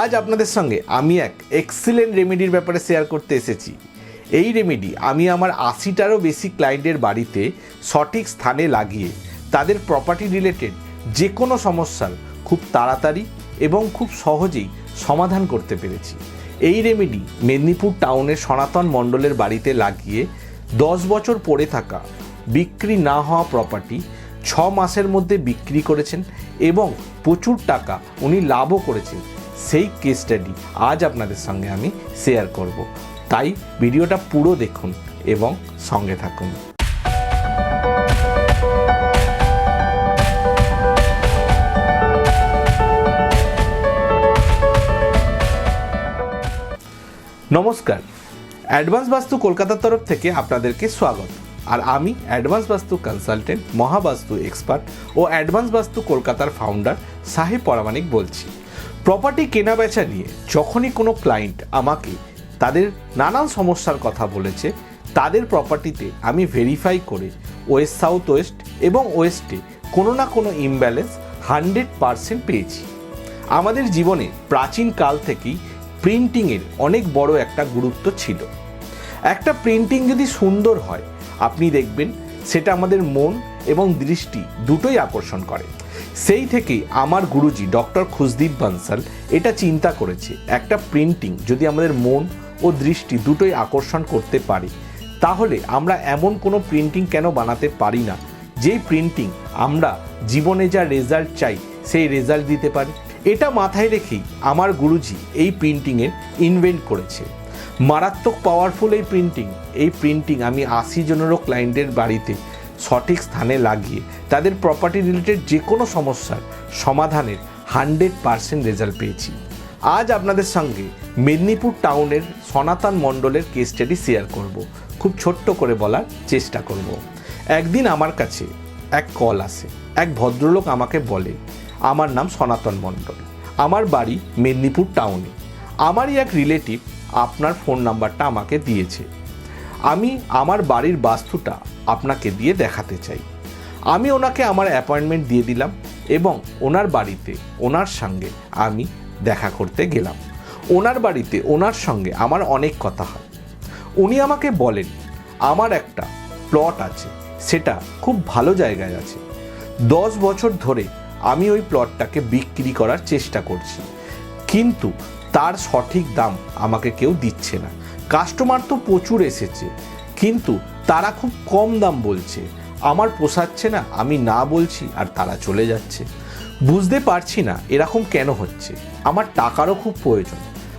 আজ আপনাদের সঙ্গে আমি এক এক্সিলেন্ট রেমেডির ব্যাপারে শেয়ার করতে এসেছি। এই রেমেডি আমি আমার আশিটারও বেশি ক্লায়েন্টের বাড়িতে সঠিক স্থানে লাগিয়ে তাদের প্রপার্টি রিলেটেড যে কোনো সমস্যার খুব তাড়াতাড়ি এবং খুব সহজেই সমাধান করতে পেরেছি। এই রেমেডি মেদিনীপুর টাউনের সনাতন মণ্ডলের বাড়িতে লাগিয়ে দশ বছর পড়ে থাকা বিক্রি না হওয়া প্রপার্টি ছ মাসের মধ্যে বিক্রি করেছেন এবং প্রচুর টাকা উনি লাভও করেছেন। সেই কেস স্টাডি আজ আপনাদের সঙ্গে আমি শেয়ার করব। তাই ভিডিওটা পুরো দেখুন এবং সঙ্গে থাকুন। নমস্কার। অ্যাডভান্স বাস্তু কলকাতার তরফ থেকে আপনাদেরকে স্বাগত। আর আমি advance Vastu consultant Mahavastu expert ও অ্যাডভান্স বাস্তু কলকাতার ফাউন্ডার সাহেব পরামানিক বলছি। প্রপার্টি কেনা বেচা নিয়ে যখনই কোনো ক্লায়েন্ট আমাকে তাদের নানান সমস্যার কথা বলেছে, তাদের প্রপার্টিতে আমি ভেরিফাই করে ওয়েস্ট সাউথ ওয়েস্ট এবং ওয়েস্টে কোনো না কোনো ইমব্যালেন্স হান্ড্রেড পারসেন্ট পেয়েছি। আমাদের জীবনে প্রাচীন কাল থেকেই প্রিন্টিংয়ের অনেক বড় একটা গুরুত্ব ছিল। একটা প্রিন্টিং যদি সুন্দর হয়, আপনি দেখবেন সেটা আমাদের মন এবং দৃষ্টি দুটোই আকর্ষণ করে। সেই থেকেই আমার গুরুজি ডক্টর খুশদীপ বানসাল এটা চিন্তা করেছে, একটা প্রিন্টিং যদি আমাদের মন ও দৃষ্টি দুটোই আকর্ষণ করতে পারে, তাহলে আমরা এমন কোনো প্রিন্টিং কেন বানাতে পারি না? যেই প্রিন্টিং আমরা জীবনে যা রেজাল্ট চাই, সেই রেজাল্ট দিতে পারি। এটা মাথায় রেখেই আমার গুরুজি এই প্রিন্টিংয়ের ইনভেন্ট করেছে। মারাত্মক পাওয়ারফুল এই প্রিন্টিং এই প্রিন্টিং আমি আশি জনেরও ক্লায়েন্টের বাড়িতে সঠিক স্থানে লাগিয়ে তাদের প্রপার্টি রিলেটেড যে কোনো সমস্যার সমাধানের হান্ড্রেড পারসেন্ট রেজাল্ট পেয়েছি। আজ আপনাদের সঙ্গে মেদিনীপুর টাউনের সনাতন মণ্ডলের কেস স্টাডি শেয়ার করব। খুব ছোট্ট করে বলার চেষ্টা করব। একদিন আমার কাছে এক কল আসে। এক ভদ্রলোক আমাকে বলে, আমার নাম সনাতন মণ্ডল। আমার বাড়ি মেদিনীপুর টাউনে। আমারই এক রিলেটিভ আপনার ফোন নাম্বারটা আমাকে দিয়েছে। আমি আমার বাড়ির বাস্তুটা আপনাকে দিয়ে দেখাতে চাই। আমি ওনাকে আমার অ্যাপয়েন্টমেন্ট দিয়ে দিলাম এবং ওনার বাড়িতে, ওনার সঙ্গে আমি দেখা করতে গেলাম। ওনার বাড়িতে, ওনার সঙ্গে আমার অনেক কথা হয়। উনি আমাকে বলেন, আমার একটা প্লট আছে, সেটা খুব ভালো জায়গায় আছে। দশ বছর ধরে আমি ওই প্লটটাকে বিক্রি করার চেষ্টা করছি, কিন্তু তার সঠিক দাম আমাকে কেউ দিচ্ছে না। কাস্টমার তো প্রচুর এসেছে, কিন্তু তারা খুব কম দাম বলছে। আমার পোষাচ্ছে না, আমি না বলছি, আর তারা চলে যাচ্ছে। বুঝতে পারছি না এরকম কেন হচ্ছে। আমার টাকারও খুব প্রয়োজন।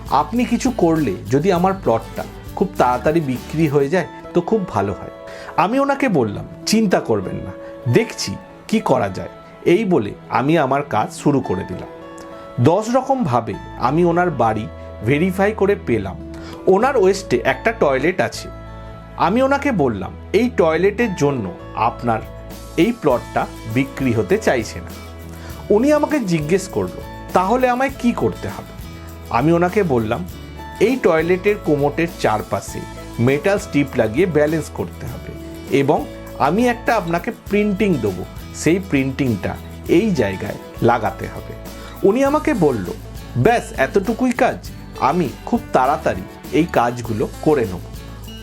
আপনি কিছু করলে যদি আমার প্লটটা খুব তাড়াতাড়ি বিক্রি হয়ে যায়, তো খুব ভালো হয়। আমি ওনাকে বললাম, চিন্তা করবেন না, দেখছি কি করা যায়। এই বলে আমি আমার কাজ শুরু করে দিলাম। দশ রকমভাবে আমি ওনার বাড়ি ভেরিফাই করে পেলাম। ওনার ওয়েস্টে একটা টয়লেট আছে। আমি ওনাকে বললাম, এই টয়লেটের জন্য আপনার এই প্লটটা বিক্রি হতে চাইছে না। উনি আমাকে জিজ্ঞেস করল, তাহলে আমায় কি করতে হবে? আমি ওনাকে বললাম, এই টয়লেটের কোমোটের চারপাশে মেটাল স্টিপ লাগিয়ে ব্যালেন্স করতে হবে এবং আমি একটা আপনাকে প্রিন্টিং দেবো। সেই প্রিন্টিংটা এই জায়গায় লাগাতে হবে। উনি আমাকে বলল, ব্যাস, এতটুকুই কাজ। আমি খুব তাড়াতাড়ি এই কাজগুলো করে নেব।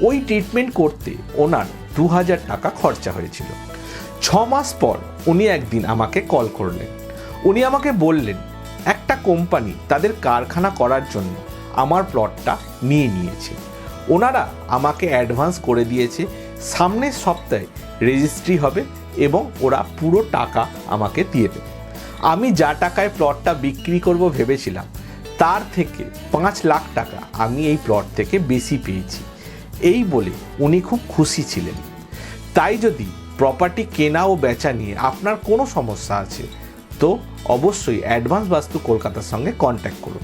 ওই ট্রিটমেন্ট করতে ওনার দু হাজার টাকা খরচা হয়েছিল। ছ মাস পর উনি একদিন আমাকে কল করলেন। উনি আমাকে বললেন, একটা কোম্পানি তাদের কারখানা করার জন্য আমার প্লটটা নিয়ে নিয়েছে। ওনারা আমাকে অ্যাডভান্স করে দিয়েছে, সামনের সপ্তাহে রেজিস্ট্রি হবে এবং ওরা পুরো টাকা আমাকে দিয়ে দেবে। আমি যা টাকায় প্লটটা বিক্রি করব ভেবেছিলাম, তার থেকে পাঁচ লাখ টাকা আমি এই প্লট থেকে বেশি পেয়েছি। এই বলে উনি খুব খুশি ছিলেন। তাই যদি প্রপার্টি কেনা ও বেচা নিয়ে আপনার কোনো সমস্যা আছে, তো অবশ্যই অ্যাডভান্স বাস্তু কলকাতার সঙ্গে কন্ট্যাক্ট করুন।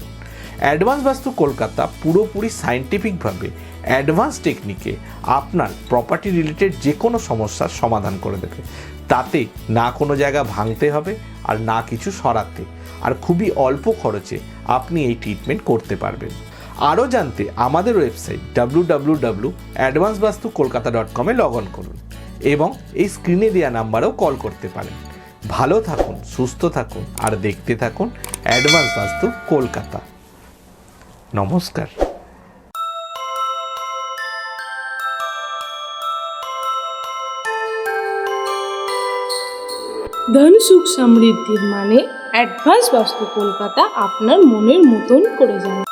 অ্যাডভান্স বাস্তু কলকাতা পুরোপুরি সায়েন্টিফিকভাবে অ্যাডভান্স টেকনিকে আপনার প্রপার্টি রিলেটেড যে কোনো সমস্যার সমাধান করে দেবে। তাতে না কোনো জায়গা ভাঙতে হবে আর না কিছু সরাতে। আর খুবই অল্প খরচে আপনি এই ট্রিটমেন্ট করতে পারবেন। আরও জানতে আমাদের website W W W advance Vastu Kolkata dot কমে লগ অন করুন এবং এই স্ক্রিনে দেওয়া নাম্বারেও কল করতে পারেন। ভালো থাকুন, সুস্থ থাকুন, আর দেখতে থাকুন অ্যাডভান্স বাস্তু কলকাতা নমস্কার। ধন সুখ সমৃদ্ধির মানে অ্যাডভান্স বাস্তু কলকাতা আপনার মনের মতন করে যান।